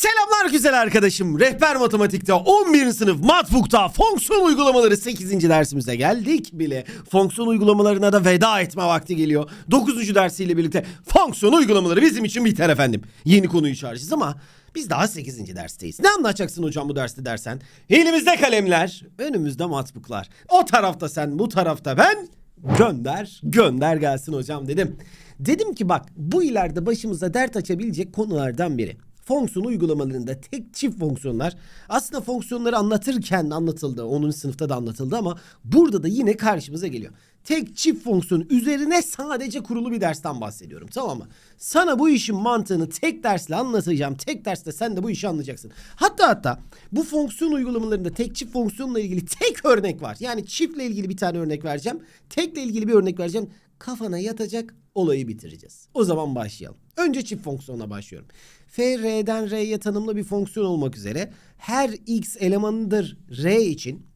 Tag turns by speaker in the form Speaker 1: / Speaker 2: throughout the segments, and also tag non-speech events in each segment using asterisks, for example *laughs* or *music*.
Speaker 1: Selamlar güzel arkadaşım. Rehber Matematik'te 11. sınıf Matbook'ta fonksiyon uygulamaları 8. dersimize geldik bile. Fonksiyon uygulamalarına da veda etme vakti geliyor. 9. dersiyle birlikte fonksiyon uygulamaları bizim için biter efendim. Yeni konuyu çağıracağız ama biz daha 8. dersteyiz. Ne anlatacaksın hocam bu derste dersen? Elimizde kalemler, önümüzde matbooklar. O tarafta sen, bu tarafta ben. Gönder, gönder gelsin hocam dedim. Dedim ki bak bu ileride başımıza dert açabilecek konulardan biri. Fonksiyon uygulamalarında tek çift fonksiyonlar aslında fonksiyonları anlatırken anlatıldı. Onun sınıfta da anlatıldı ama burada da yine karşımıza geliyor. Tek çift fonksiyon üzerine sadece kurulu bir dersten bahsediyorum tamam mı? Sana bu işin mantığını tek dersle anlatacağım. Tek derste sen de bu işi anlayacaksın. Hatta hatta bu fonksiyon uygulamalarında tek çift fonksiyonla ilgili tek örnek var. Yani çiftle ilgili bir tane örnek vereceğim. Tekle ilgili bir örnek vereceğim. Kafana yatacak olayı bitireceğiz. O zaman başlayalım. Önce çift fonksiyona başlıyorum. F R'den R'ye tanımlı bir fonksiyon olmak üzere her x elemanıdır R için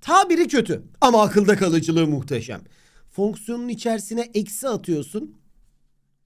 Speaker 1: tabiri kötü ama akılda kalıcılığı muhteşem. Fonksiyonun içerisine eksi atıyorsun.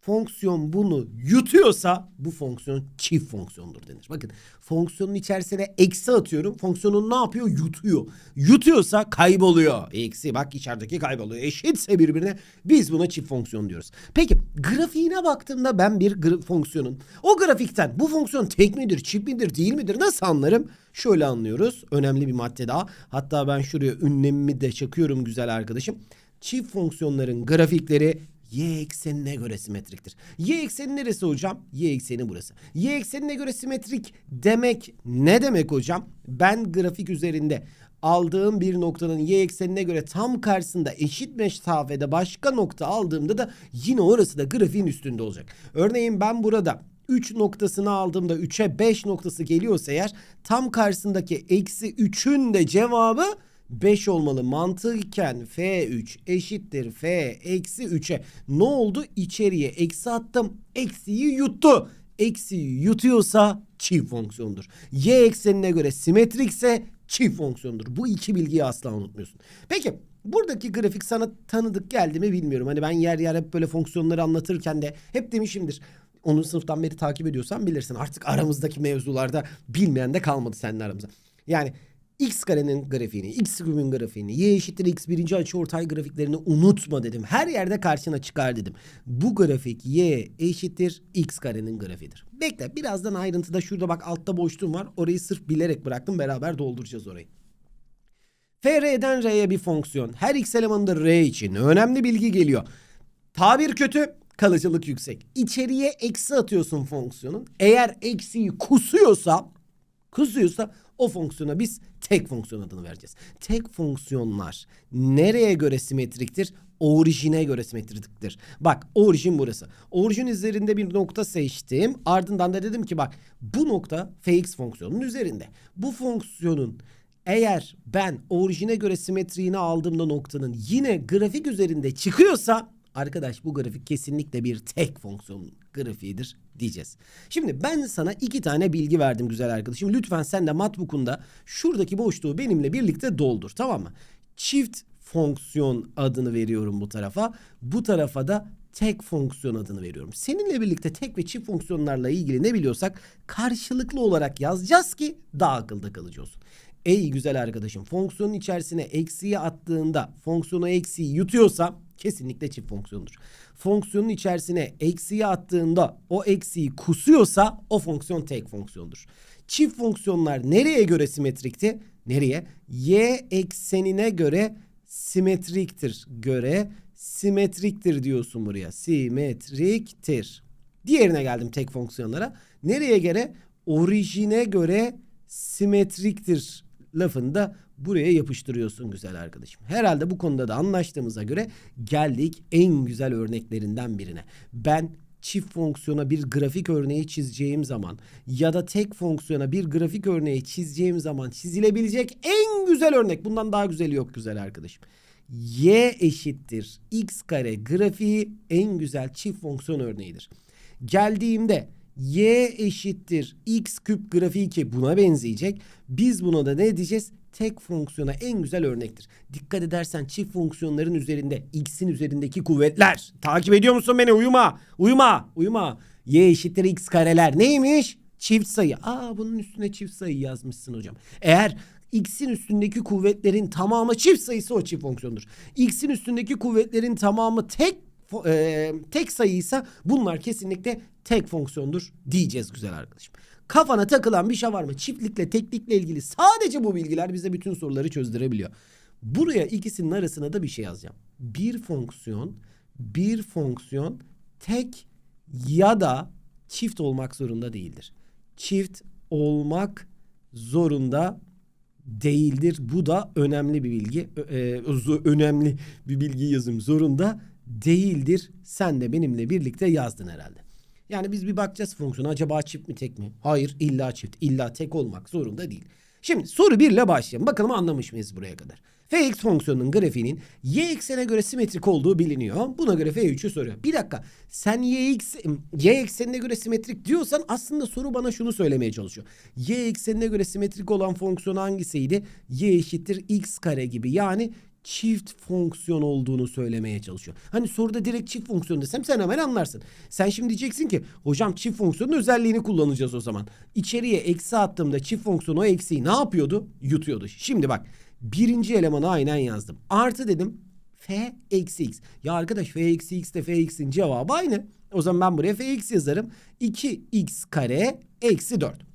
Speaker 1: Fonksiyon bunu yutuyorsa bu fonksiyon çift fonksiyondur denir. Bakın fonksiyonun içerisine eksi atıyorum. Fonksiyonun ne yapıyor? Yutuyor. Yutuyorsa kayboluyor. Eksi bak içerideki kayboluyor. Eşitse birbirine biz buna çift fonksiyon diyoruz. Peki grafiğine baktığımda ben bir gra- fonksiyonun o grafikten bu fonksiyon tek midir, çift midir, değil midir nasıl anlarım? Şöyle anlıyoruz. Önemli bir madde daha. Hatta ben şuraya ünlemimi de çakıyorum güzel arkadaşım. Çift fonksiyonların grafikleri y eksenine göre simetriktir. Y ekseni neresi hocam? Y ekseni burası. Y eksenine göre simetrik demek ne demek hocam? Ben grafik üzerinde aldığım bir noktanın y eksenine göre tam karşısında eşit mesafede başka nokta aldığımda da yine orası da grafiğin üstünde olacak. Örneğin ben burada 3 noktasını aldığımda 3'e 5 noktası geliyorsa eğer tam karşısındaki eksi 3'ün de cevabı 5 olmalı. Mantıken F3 eşittir F eksi 3'e. Ne oldu? İçeriye eksi attım. Eksiyi yuttu. Eksiyi yutuyorsa çift fonksiyondur. Y eksenine göre simetrikse çift fonksiyondur. Bu iki bilgiyi asla unutmuyorsun. Peki buradaki grafik sana tanıdık geldi mi bilmiyorum. Hani ben yer yer hep böyle fonksiyonları anlatırken de hep demişimdir. Onun sınıftan beri takip ediyorsan bilirsin. Artık aramızdaki mevzularda bilmeyen de kalmadı seninle aramızda. Yani x karenin grafiğini, x kübün grafiğini, y eşittir x birinci açıortay grafiklerini unutma dedim. Her yerde karşına çıkar dedim. Bu grafik y eşittir x karenin grafiğidir. Bekle birazdan ayrıntıda şurada bak altta boşluğum var. Orayı sırf bilerek bıraktım. Beraber dolduracağız orayı. FR'den R'ye bir fonksiyon. Her x elemanında R için önemli bilgi geliyor. Tabir kötü, kalıcılık yüksek. İçeriye eksi atıyorsun fonksiyonun. Eğer eksiyi kusuyorsa, kusuyorsa o fonksiyona biz tek fonksiyon adını vereceğiz. Tek fonksiyonlar nereye göre simetriktir? Orijine göre simetriktir. Bak orijin burası. Orijin üzerinde bir nokta seçtim. Ardından da dedim ki bak bu nokta fx fonksiyonunun üzerinde. Bu fonksiyonun eğer ben orijine göre simetriğini aldığımda noktanın yine grafik üzerinde çıkıyorsa arkadaş bu grafik kesinlikle bir tek fonksiyon grafiğidir diyeceğiz. Şimdi ben sana iki tane bilgi verdim güzel arkadaşım. Lütfen sen de matbook'unda şuradaki boşluğu benimle birlikte doldur tamam mı? Çift fonksiyon adını veriyorum bu tarafa. Bu tarafa da tek fonksiyon adını veriyorum. Seninle birlikte tek ve çift fonksiyonlarla ilgili ne biliyorsak karşılıklı olarak yazacağız ki daha akılda kalıcı olsun. Ey güzel arkadaşım fonksiyonun içerisine eksiği attığında fonksiyonu eksiği yutuyorsa kesinlikle çift fonksiyondur. Fonksiyonun içerisine eksiği attığında o eksiği kusuyorsa o fonksiyon tek fonksiyondur. Çift fonksiyonlar nereye göre simetrikti? Nereye? Y eksenine göre simetriktir. Göre simetriktir diyorsun buraya. Simetriktir. Diğerine geldim tek fonksiyonlara. Nereye göre? Orijine göre simetriktir lafını da buraya yapıştırıyorsun güzel arkadaşım. Herhalde bu konuda da anlaştığımıza göre geldik en güzel örneklerinden birine. Ben çift fonksiyona bir grafik örneği çizeceğim zaman ya da tek fonksiyona bir grafik örneği çizeceğim zaman çizilebilecek en güzel örnek. Bundan daha güzeli yok güzel arkadaşım. Y eşittir x kare grafiği en güzel çift fonksiyon örneğidir. Geldiğimde y eşittir x küp grafiği ki buna benzeyecek. Biz buna da ne diyeceğiz? Tek fonksiyona en güzel örnektir. Dikkat edersen çift fonksiyonların üzerinde x'in üzerindeki kuvvetler. Takip ediyor musun beni? Uyuma. Uyuma. Uyuma. Y eşittir x kareler. Neymiş? Çift sayı. Aa bunun üstüne çift sayı yazmışsın hocam. Eğer x'in üstündeki kuvvetlerin tamamı çift sayısı o çift fonksiyondur. x'in üstündeki kuvvetlerin tamamı tek e, tek sayıysa bunlar kesinlikle tek fonksiyondur diyeceğiz güzel arkadaşım. Kafana takılan bir şey var mı? Çiftlikle teklikle ilgili sadece bu bilgiler bize bütün soruları çözdürebiliyor. Buraya ikisinin arasına da bir şey yazacağım. Bir fonksiyon, bir fonksiyon tek ya da çift olmak zorunda değildir. Çift olmak zorunda değildir. Bu da önemli bir bilgi. E, zo- önemli bir bilgi yazım zorunda değildir. Sen de benimle birlikte yazdın herhalde. Yani biz bir bakacağız fonksiyona acaba çift mi tek mi? Hayır illa çift illa tek olmak zorunda değil. Şimdi soru 1 ile başlayalım. Bakalım anlamış mıyız buraya kadar? Fx fonksiyonunun grafiğinin y eksene göre simetrik olduğu biliniyor. Buna göre f3'ü soruyor. Bir dakika sen y, eks, y eksenine göre simetrik diyorsan aslında soru bana şunu söylemeye çalışıyor. y eksenine göre simetrik olan fonksiyon hangisiydi? y eşittir x kare gibi yani çift fonksiyon olduğunu söylemeye çalışıyor. Hani soruda direkt çift fonksiyon desem sen hemen anlarsın. Sen şimdi diyeceksin ki hocam çift fonksiyonun özelliğini kullanacağız o zaman. İçeriye eksi attığımda çift fonksiyon o eksiği ne yapıyordu? Yutuyordu. Şimdi bak birinci elemanı aynen yazdım. Artı dedim f eksi x. Ya arkadaş f eksi x de f x'in cevabı aynı. O zaman ben buraya f x yazarım. 2x kare eksi 4.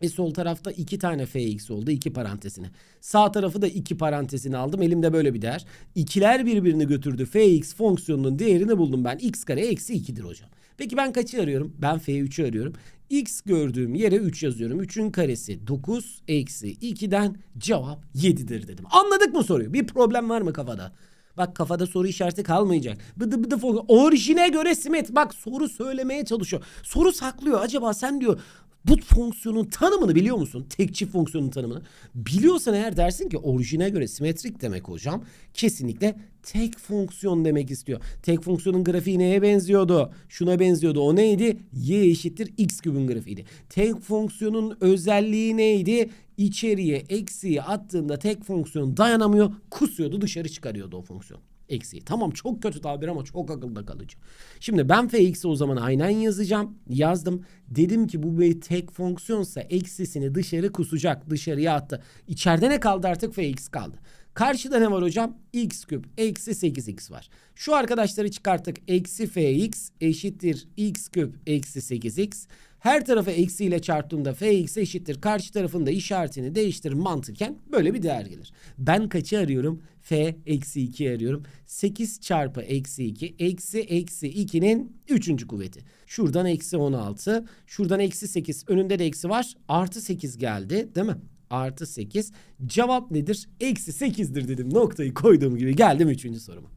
Speaker 1: E sol tarafta iki tane fx oldu iki parantezine. Sağ tarafı da iki parantezine aldım. Elimde böyle bir değer. İkiler birbirini götürdü. fx fonksiyonunun değerini buldum ben. x kare eksi 2'dir hocam. Peki ben kaçı arıyorum? Ben f3'ü arıyorum. x gördüğüm yere 3 yazıyorum. 3'ün karesi 9 eksi 2'den cevap 7'dir dedim. Anladık mı soruyu? Bir problem var mı kafada? Bak kafada soru işareti kalmayacak. Bıdı bıdı fo- Orijine göre simet. Bak soru söylemeye çalışıyor. Soru saklıyor. Acaba sen diyor bu fonksiyonun tanımını biliyor musun? Tek çift fonksiyonun tanımını. Biliyorsan eğer dersin ki orijine göre simetrik demek hocam. Kesinlikle tek fonksiyon demek istiyor. Tek fonksiyonun grafiği neye benziyordu? Şuna benziyordu. O neydi? Y eşittir x kübün grafiğiydi. Tek fonksiyonun özelliği neydi? İçeriye eksiği attığında tek fonksiyon dayanamıyor. Kusuyordu dışarı çıkarıyordu o fonksiyon eksiği. Tamam çok kötü tabir ama çok akılda kalıcı. Şimdi ben fx'i o zaman aynen yazacağım. Yazdım. Dedim ki bu bir tek fonksiyonsa eksisini dışarı kusacak. Dışarıya attı. İçeride ne kaldı artık fx kaldı. Karşıda ne var hocam? x küp eksi 8x var. Şu arkadaşları çıkarttık. Eksi fx eşittir x küp eksi 8x. Her tarafı eksiyle çarptığımda fx eşittir. Karşı tarafın da işaretini değiştir mantıken böyle bir değer gelir. Ben kaçı arıyorum? f eksi 2 arıyorum. 8 çarpı eksi 2 eksi eksi 2'nin 3. kuvveti. Şuradan eksi 16. Şuradan eksi 8. Önünde de eksi var. Artı 8 geldi değil mi? Artı 8. Cevap nedir? Eksi 8'dir dedim. Noktayı koyduğum gibi geldim 3. soruma.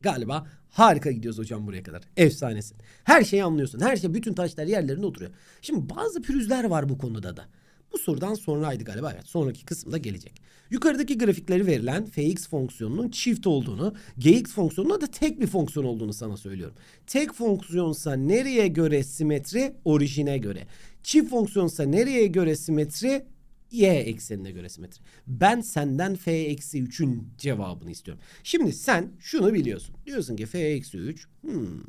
Speaker 1: Galiba harika gidiyoruz hocam buraya kadar. Efsanesin. Her şeyi anlıyorsun. Her şey bütün taşlar yerlerine oturuyor. Şimdi bazı pürüzler var bu konuda da. Bu sorudan sonraydı galiba evet. Sonraki kısımda gelecek. Yukarıdaki grafikleri verilen fx fonksiyonunun çift olduğunu, gx fonksiyonunun da tek bir fonksiyon olduğunu sana söylüyorum. Tek fonksiyonsa nereye göre simetri? Orijine göre. Çift fonksiyonsa nereye göre simetri? Y eksenine göre simetri. Ben senden f eksi 3'ün cevabını istiyorum. Şimdi sen şunu biliyorsun. Diyorsun ki f eksi 3 hmm,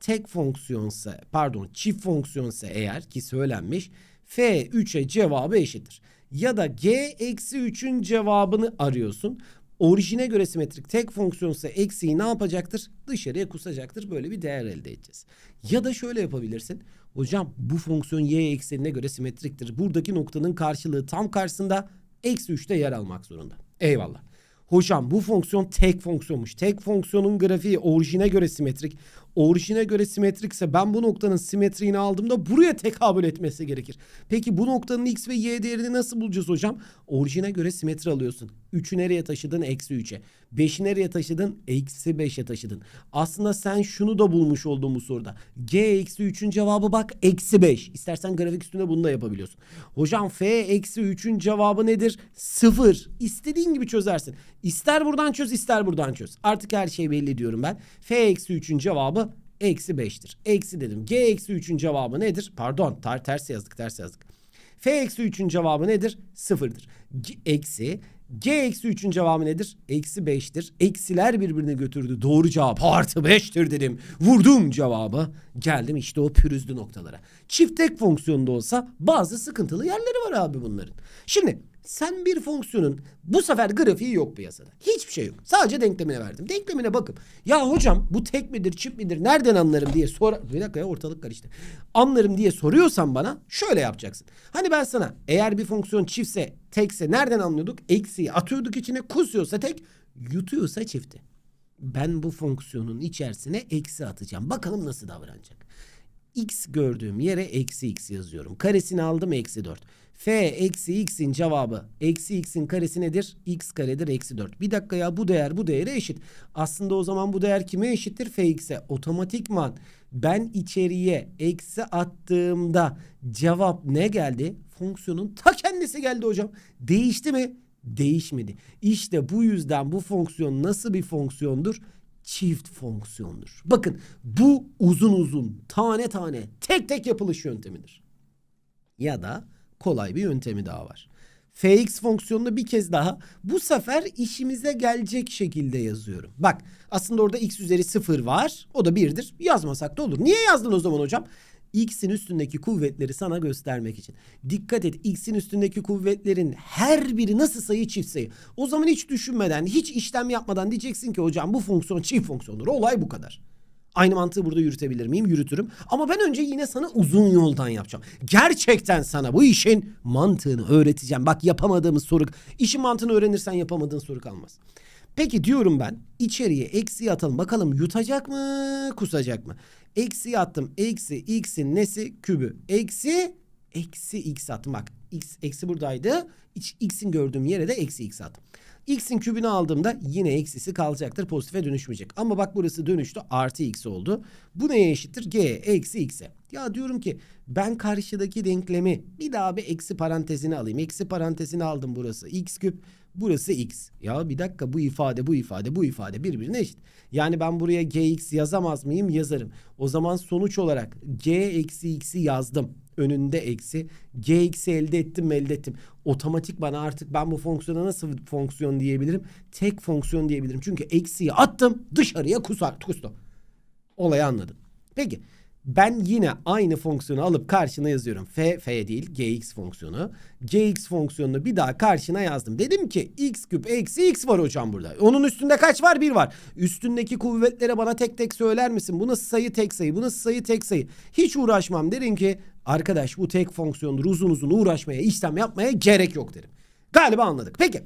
Speaker 1: tek fonksiyonsa pardon çift fonksiyonsa eğer ki söylenmiş f 3'e cevabı eşittir. Ya da g eksi 3'ün cevabını arıyorsun. Orijine göre simetrik tek fonksiyonsa eksiği ne yapacaktır? Dışarıya kusacaktır. Böyle bir değer elde edeceğiz. Ya da şöyle yapabilirsin. Hocam bu fonksiyon y eksenine göre simetriktir. Buradaki noktanın karşılığı tam karşısında eksi 3'te yer almak zorunda. Eyvallah. Hocam bu fonksiyon tek fonksiyonmuş. Tek fonksiyonun grafiği orijine göre simetrik. Orijine göre simetrikse ben bu noktanın simetriğini aldığımda buraya tekabül etmesi gerekir. Peki bu noktanın x ve y değerini nasıl bulacağız hocam? Orijine göre simetri alıyorsun. 3'ü nereye taşıdın? Eksi 3'e. 5'i nereye taşıdın? Eksi 5'e taşıdın. Aslında sen şunu da bulmuş oldun bu soruda. G eksi 3'ün cevabı bak eksi 5. İstersen grafik üstünde bunu da yapabiliyorsun. Hocam f eksi 3'ün cevabı nedir? 0. İstediğin gibi çözersin. İster buradan çöz ister buradan çöz. Artık her şey belli diyorum ben. F eksi 3'ün cevabı eksi 5'tir. Eksi dedim. G eksi 3'ün cevabı nedir? Pardon tar ters yazdık ters yazdık. F eksi 3'ün cevabı nedir? Sıfırdır. G- Eksi G eksi 3'ün cevabı nedir? Eksi 5'tir. Eksiler birbirini götürdü. Doğru cevap artı 5'tir dedim. Vurdum cevabı. Geldim işte o pürüzlü noktalara. Çift tek fonksiyonda olsa bazı sıkıntılı yerleri var abi bunların. Şimdi sen bir fonksiyonun bu sefer grafiği yok piyasada. Hiçbir şey yok. Sadece denklemine verdim. Denklemine bakıp ya hocam bu tek midir çift midir nereden anlarım diye sor... Bir dakika ya ortalık karıştı. Anlarım diye soruyorsan bana şöyle yapacaksın. Hani ben sana eğer bir fonksiyon çiftse tekse nereden anlıyorduk? Eksiği atıyorduk içine kusuyorsa tek yutuyorsa çifti. Ben bu fonksiyonun içerisine eksi atacağım. Bakalım nasıl davranacak. X gördüğüm yere eksi x yazıyorum. Karesini aldım eksi 4. F eksi x'in cevabı eksi x'in karesi nedir? x karedir eksi 4. Bir dakika ya bu değer bu değere eşit. Aslında o zaman bu değer kime eşittir? Fx'e. Otomatikman ben içeriye eksi attığımda cevap ne geldi? Fonksiyonun ta kendisi geldi hocam. Değişti mi? Değişmedi. İşte bu yüzden bu fonksiyon nasıl bir fonksiyondur? çift fonksiyondur. Bakın bu uzun uzun tane tane tek tek yapılış yöntemidir. Ya da kolay bir yöntemi daha var. fx fonksiyonunu bir kez daha bu sefer işimize gelecek şekilde yazıyorum. Bak aslında orada x üzeri 0 var. O da 1'dir. Yazmasak da olur. Niye yazdın o zaman hocam? X'in üstündeki kuvvetleri sana göstermek için. Dikkat et X'in üstündeki kuvvetlerin her biri nasıl sayı çift sayı. O zaman hiç düşünmeden, hiç işlem yapmadan diyeceksin ki hocam bu fonksiyon çift fonksiyondur. Olay bu kadar. Aynı mantığı burada yürütebilir miyim? Yürütürüm. Ama ben önce yine sana uzun yoldan yapacağım. Gerçekten sana bu işin mantığını öğreteceğim. Bak yapamadığımız soru... işin mantığını öğrenirsen yapamadığın soru kalmaz. Peki diyorum ben içeriye eksi atalım. Bakalım yutacak mı kusacak mı? Eksi attım. Eksi x'in nesi? Kübü. Eksi eksi x attım. Bak x eksi buradaydı. X'in gördüğüm yere de eksi x attım. X'in kübünü aldığımda yine eksisi kalacaktır. Pozitife dönüşmeyecek. Ama bak burası dönüştü. Artı x oldu. Bu neye eşittir? G eksi x'e. Ya diyorum ki ben karşıdaki denklemi bir daha bir eksi parantezine alayım. Eksi parantezini aldım burası. x küp. Burası x. Ya bir dakika bu ifade bu ifade bu ifade birbirine eşit. Yani ben buraya gx yazamaz mıyım? Yazarım. O zaman sonuç olarak g eksi x'i yazdım. Önünde eksi. gx'i elde ettim elde ettim. Otomatik bana artık ben bu fonksiyona nasıl fonksiyon diyebilirim? Tek fonksiyon diyebilirim. Çünkü eksiği attım dışarıya kusar, kustu. Olayı anladın. Peki ben yine aynı fonksiyonu alıp karşına yazıyorum. F, F değil gx fonksiyonu. gx fonksiyonunu bir daha karşına yazdım. Dedim ki x küp eksi x var hocam burada. Onun üstünde kaç var? Bir var. Üstündeki kuvvetlere bana tek tek söyler misin? Bu nasıl sayı tek sayı? Bu nasıl sayı tek sayı? Hiç uğraşmam. Derim ki arkadaş bu tek fonksiyondur. Uzun uzun uğraşmaya, işlem yapmaya gerek yok derim. Galiba anladık. Peki.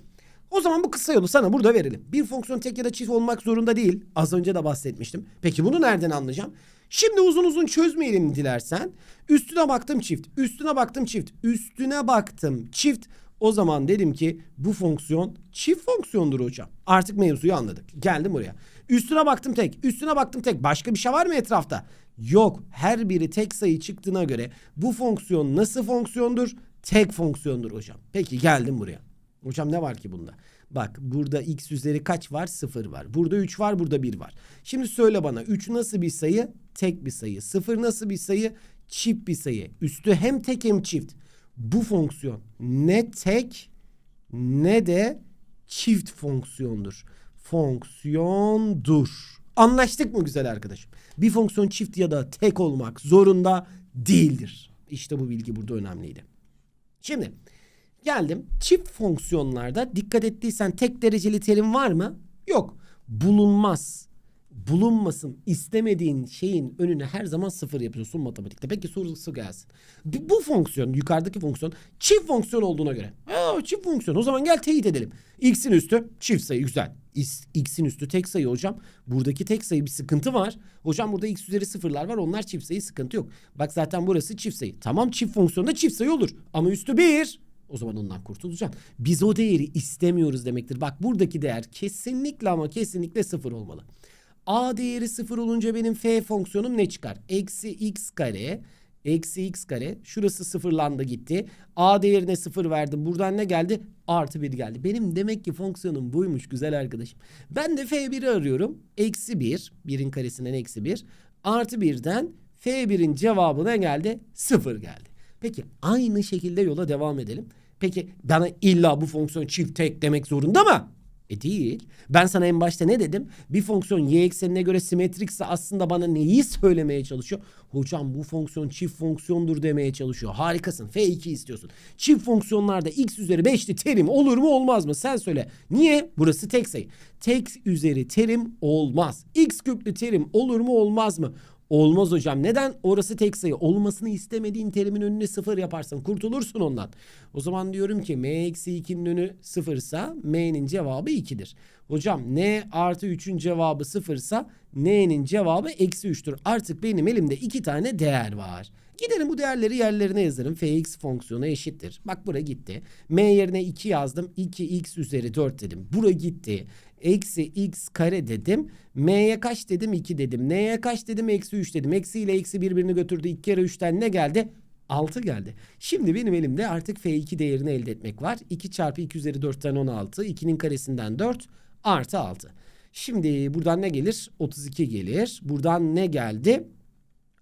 Speaker 1: O zaman bu kısa yolu sana burada verelim. Bir fonksiyon tek ya da çift olmak zorunda değil. Az önce de bahsetmiştim. Peki bunu nereden anlayacağım? Şimdi uzun uzun çözmeyelim dilersen. Üstüne baktım çift. Üstüne baktım çift. Üstüne baktım çift. O zaman dedim ki bu fonksiyon çift fonksiyondur hocam. Artık mevzuyu anladık. Geldim buraya. Üstüne baktım tek. Üstüne baktım tek. Başka bir şey var mı etrafta? Yok. Her biri tek sayı çıktığına göre bu fonksiyon nasıl fonksiyondur? Tek fonksiyondur hocam. Peki geldim buraya. Hocam ne var ki bunda? Bak burada x üzeri kaç var? 0 var. Burada 3 var, burada 1 var. Şimdi söyle bana 3 nasıl bir sayı? Tek bir sayı. 0 nasıl bir sayı? Çift bir sayı. Üstü hem tek hem çift. Bu fonksiyon ne tek ne de çift fonksiyondur. Fonksiyondur. Anlaştık mı güzel arkadaşım? Bir fonksiyon çift ya da tek olmak zorunda değildir. İşte bu bilgi burada önemliydi. Şimdi Geldim. Çift fonksiyonlarda dikkat ettiysen tek dereceli terim var mı? Yok. Bulunmaz. Bulunmasın istemediğin şeyin önüne her zaman sıfır yapıyorsun matematikte. Peki sorusu gelsin. Bu, fonksiyon yukarıdaki fonksiyon çift fonksiyon olduğuna göre. Aa, çift fonksiyon o zaman gel teyit edelim. X'in üstü çift sayı güzel. X'in üstü tek sayı hocam. Buradaki tek sayı bir sıkıntı var. Hocam burada x üzeri sıfırlar var. Onlar çift sayı sıkıntı yok. Bak zaten burası çift sayı. Tamam çift fonksiyonda çift sayı olur. Ama üstü bir. O zaman ondan kurtulacaksın. Biz o değeri istemiyoruz demektir. Bak buradaki değer kesinlikle ama kesinlikle sıfır olmalı. A değeri sıfır olunca benim f fonksiyonum ne çıkar? Eksi x kare eksi x kare. Şurası sıfırlandı gitti. A değerine sıfır verdim. Buradan ne geldi? Artı bir geldi. Benim demek ki fonksiyonum buymuş güzel arkadaşım. Ben de f1'i arıyorum. Eksi bir. Birin karesinden eksi bir. Artı birden f1'in cevabı ne geldi? Sıfır geldi. Peki aynı şekilde yola devam edelim. Peki bana illa bu fonksiyon çift tek demek zorunda mı? E değil. Ben sana en başta ne dedim? Bir fonksiyon y eksenine göre simetrikse aslında bana neyi söylemeye çalışıyor? Hocam bu fonksiyon çift fonksiyondur demeye çalışıyor. Harikasın. F2 istiyorsun. Çift fonksiyonlarda x üzeri 5'li terim olur mu olmaz mı? Sen söyle. Niye? Burası tek sayı. Tek üzeri terim olmaz. X küplü terim olur mu olmaz mı? Olmaz hocam. Neden? Orası tek sayı. Olmasını istemediğin terimin önüne sıfır yaparsın. Kurtulursun ondan. O zaman diyorum ki m eksi 2'nin önü sıfırsa m'nin cevabı 2'dir. Hocam n artı 3'ün cevabı sıfırsa n'nin cevabı eksi 3'tür. Artık benim elimde iki tane değer var. Giderim bu değerleri yerlerine yazarım. fx fonksiyonu eşittir. Bak bura gitti. m yerine 2 yazdım. 2x üzeri 4 dedim. Bura gitti. Eksi x kare dedim. M'ye kaç dedim? 2 dedim. N'ye kaç dedim? Eksi 3 dedim. Eksi ile eksi birbirini götürdü. 2 kere 3'ten ne geldi? 6 geldi. Şimdi benim elimde artık F2 değerini elde etmek var. 2 çarpı 2 üzeri 4'ten 16. 2'nin karesinden 4 artı 6. Şimdi buradan ne gelir? 32 gelir. Buradan ne geldi?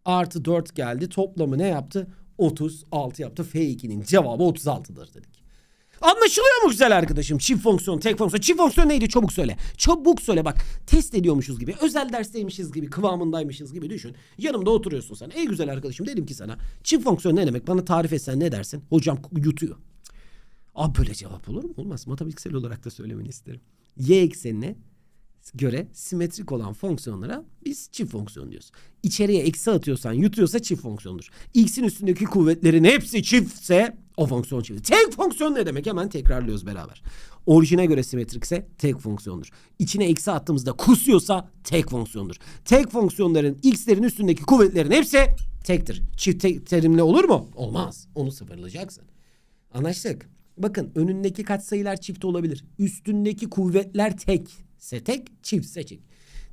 Speaker 1: Artı 4 geldi. Toplamı ne yaptı? 36 yaptı. F2'nin cevabı 36'dır dedik. Anlaşılıyor mu güzel arkadaşım? Çift fonksiyon, tek fonksiyon. Çift fonksiyon neydi? Çabuk söyle. Çabuk söyle bak. Test ediyormuşuz gibi, özel dersteymişiz gibi, kıvamındaymışız gibi düşün. Yanımda oturuyorsun sen. Ey güzel arkadaşım dedim ki sana. Çift fonksiyon ne demek? Bana tarif etsen ne dersin? Hocam yutuyor. Abi böyle cevap olur mu? Olmaz. Matematiksel olarak da söylemeni isterim. Y eksenine göre simetrik olan fonksiyonlara biz çift fonksiyon diyoruz. İçeriye eksi atıyorsan yutuyorsa çift fonksiyondur. X'in üstündeki kuvvetlerin hepsi çiftse o fonksiyon çift. Tek fonksiyon ne demek? Hemen tekrarlıyoruz beraber. Orijine göre simetrikse tek fonksiyondur. İçine eksi attığımızda kusuyorsa tek fonksiyondur. Tek fonksiyonların x'lerin üstündeki kuvvetlerin hepsi tektir. Çift tek terimli olur mu? Olmaz. Onu sıfırlayacaksın. Anlaştık. Bakın önündeki katsayılar çift olabilir. Üstündeki kuvvetler tekse tek, çiftse çift.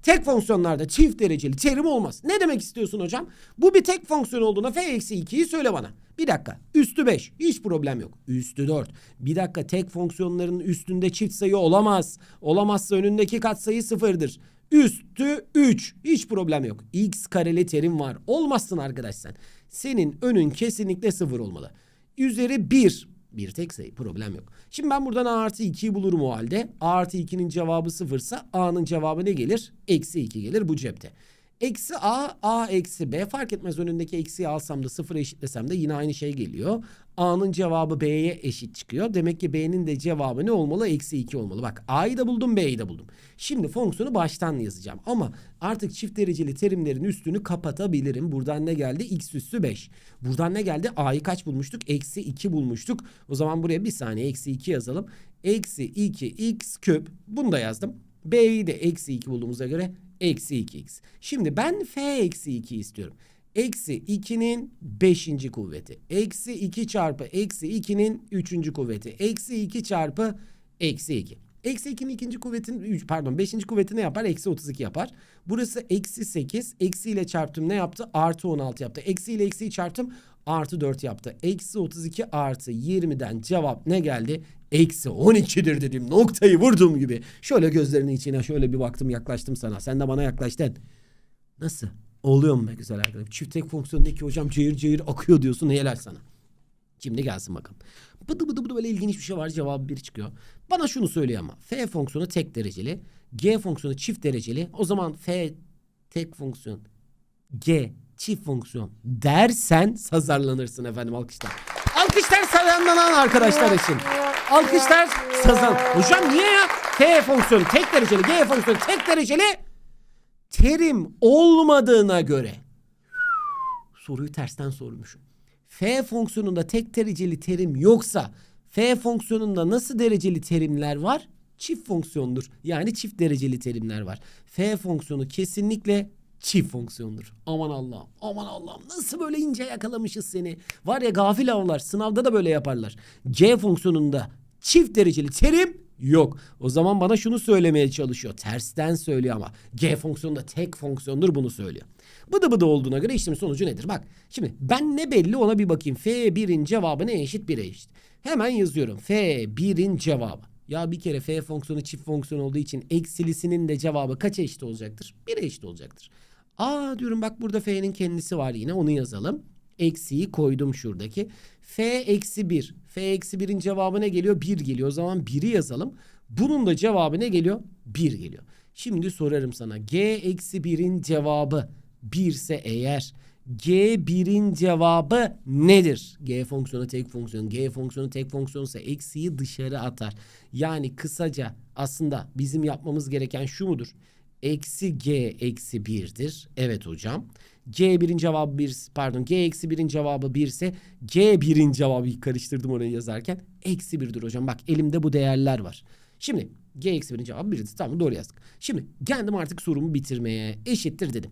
Speaker 1: Tek fonksiyonlarda çift dereceli terim olmaz. Ne demek istiyorsun hocam? Bu bir tek fonksiyon olduğuna f eksi 2'yi söyle bana. Bir dakika. Üstü 5. Hiç problem yok. Üstü 4. Bir dakika tek fonksiyonların üstünde çift sayı olamaz. Olamazsa önündeki katsayı sıfırdır. Üstü 3. Hiç problem yok. X kareli terim var. Olmazsın arkadaş sen. Senin önün kesinlikle sıfır olmalı. Üzeri 1. Bir tek sayı problem yok. Şimdi ben buradan a artı 2'yi bulurum o halde. a artı 2'nin cevabı sıfırsa a'nın cevabı ne gelir? Eksi 2 gelir bu cepte. Eksi a, a eksi b fark etmez önündeki eksiyi alsam da sıfıra eşitlesem de yine aynı şey geliyor. A'nın cevabı b'ye eşit çıkıyor. Demek ki b'nin de cevabı ne olmalı? Eksi 2 olmalı. Bak a'yı da buldum b'yi de buldum. Şimdi fonksiyonu baştan yazacağım. Ama artık çift dereceli terimlerin üstünü kapatabilirim. Buradan ne geldi? x üssü 5. Buradan ne geldi? a'yı kaç bulmuştuk? Eksi 2 bulmuştuk. O zaman buraya bir saniye eksi 2 yazalım. Eksi 2 x küp. Bunu da yazdım. b'yi de eksi 2 bulduğumuza göre eksi 2x. Şimdi ben f eksi 2 istiyorum. Eksi 2'nin 5. kuvveti. Eksi 2 çarpı eksi 2'nin 3. kuvveti. Eksi 2 çarpı eksi 2. Eksi 2'nin ikinci kuvvetinin üç- pardon 5. kuvveti ne yapar? Eksi 32 yapar. Burası eksi 8. Eksi ile çarptım ne yaptı? Artı 16 yaptı. Eksi ile eksiyi çarptım. Artı 4 yaptı. Eksi 32 artı 20'den cevap ne geldi? Eksi 12'dir dedim. Noktayı vurduğum gibi. Şöyle gözlerinin içine şöyle bir baktım yaklaştım sana. Sen de bana yaklaştın. Nasıl? Oluyor mu be güzel arkadaşım? Çift tek fonksiyon ne ki hocam cayır cayır akıyor diyorsun. Helal sana. Şimdi gelsin bakalım. Bıdı bıdı bıdı böyle ilginç bir şey var. Cevabı bir çıkıyor. Bana şunu söylüyor ama. F fonksiyonu tek dereceli. G fonksiyonu çift dereceli. O zaman F tek fonksiyon. G çift fonksiyon dersen sazarlanırsın efendim alkışlar. Alkışlar sazarlanan arkadaşlar için. Alkışlar sazan. Hocam niye ya? F fonksiyonu tek dereceli. G fonksiyonu tek dereceli. Terim olmadığına göre soruyu tersten sormuşum. F fonksiyonunda tek dereceli terim yoksa F fonksiyonunda nasıl dereceli terimler var? Çift fonksiyondur. Yani çift dereceli terimler var. F fonksiyonu kesinlikle çift fonksiyondur. Aman Allah'ım, aman Allah'ım nasıl böyle ince yakalamışız seni. Var ya gafil avlar sınavda da böyle yaparlar. G fonksiyonunda çift dereceli terim yok. O zaman bana şunu söylemeye çalışıyor. Tersten söylüyor ama. G fonksiyonunda tek fonksiyondur bunu söylüyor. Bıdı bıdı olduğuna göre işlemin sonucu nedir? Bak şimdi ben ne belli ona bir bakayım. F1'in cevabı ne eşit 1'e eşit. Hemen yazıyorum. F1'in cevabı. Ya bir kere F fonksiyonu çift fonksiyon olduğu için eksilisinin de cevabı kaça eşit olacaktır? 1'e eşit olacaktır. Aa diyorum bak burada F'nin kendisi var yine onu yazalım. Eksiyi koydum şuradaki. F eksi 1. F eksi 1'in cevabı ne geliyor? 1 geliyor. O zaman 1'i yazalım. Bunun da cevabı ne geliyor? 1 geliyor. Şimdi sorarım sana. G eksi 1'in cevabı 1 ise eğer G1'in cevabı nedir? G fonksiyonu tek fonksiyon. G fonksiyonu tek fonksiyonsa eksiği dışarı atar. Yani kısaca aslında bizim yapmamız gereken şu mudur? Eksi G eksi 1'dir. Evet hocam. G1'in cevabı 1 pardon G eksi 1'in cevabı 1 ise G1'in cevabı *laughs* karıştırdım orayı yazarken eksi 1'dir hocam. Bak elimde bu değerler var. Şimdi G eksi 1'in cevabı 1'dir. Tamam doğru yazdık. Şimdi geldim artık sorumu bitirmeye. Eşittir dedim.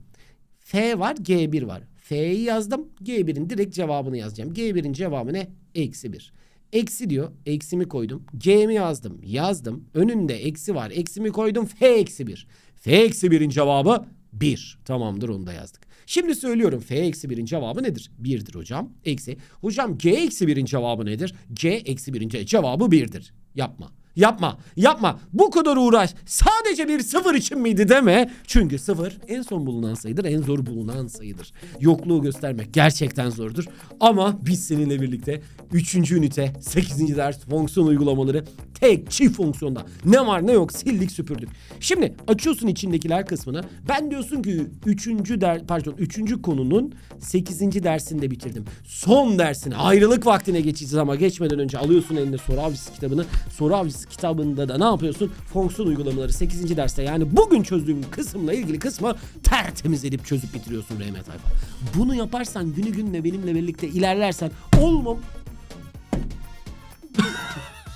Speaker 1: F var G1 var. F'yi yazdım. G1'in direkt cevabını yazacağım. G1'in cevabı ne? Eksi 1. Eksi diyor. Eksimi koydum. G'mi yazdım. Yazdım. Önünde eksi var. Eksimi koydum. F eksi 1. F eksi 1'in cevabı 1. Tamamdır onu da yazdık. Şimdi söylüyorum F eksi 1'in cevabı nedir? 1'dir hocam. Eksi. Hocam G eksi 1'in cevabı nedir? G eksi 1'in ce- cevabı 1'dir. Yapma. Yapma, yapma. Bu kadar uğraş sadece bir sıfır için miydi deme. Çünkü sıfır en son bulunan sayıdır, en zor bulunan sayıdır. Yokluğu göstermek gerçekten zordur. Ama biz seninle birlikte 3. ünite 8. ders fonksiyon uygulamaları tek çift fonksiyonda ne var ne yok sildik süpürdük. Şimdi açıyorsun içindekiler kısmını. Ben diyorsun ki 3. der pardon 3. konunun 8. dersinde bitirdim. Son dersine ayrılık vaktine geçeceğiz ama geçmeden önce alıyorsun eline soru avcısı kitabını. Soru avcısı kitabında da ne yapıyorsun? Fonksiyon uygulamaları 8. derste yani bugün çözdüğüm kısımla ilgili kısmı tertemiz edip çözüp bitiriyorsun RM tayfa. Bunu yaparsan günü gününe benimle birlikte ilerlersen olmam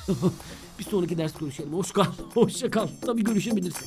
Speaker 1: *laughs* bir sonraki ders görüşelim. Hoş kal. Hoşça kal. Tabii görüşebilirsin.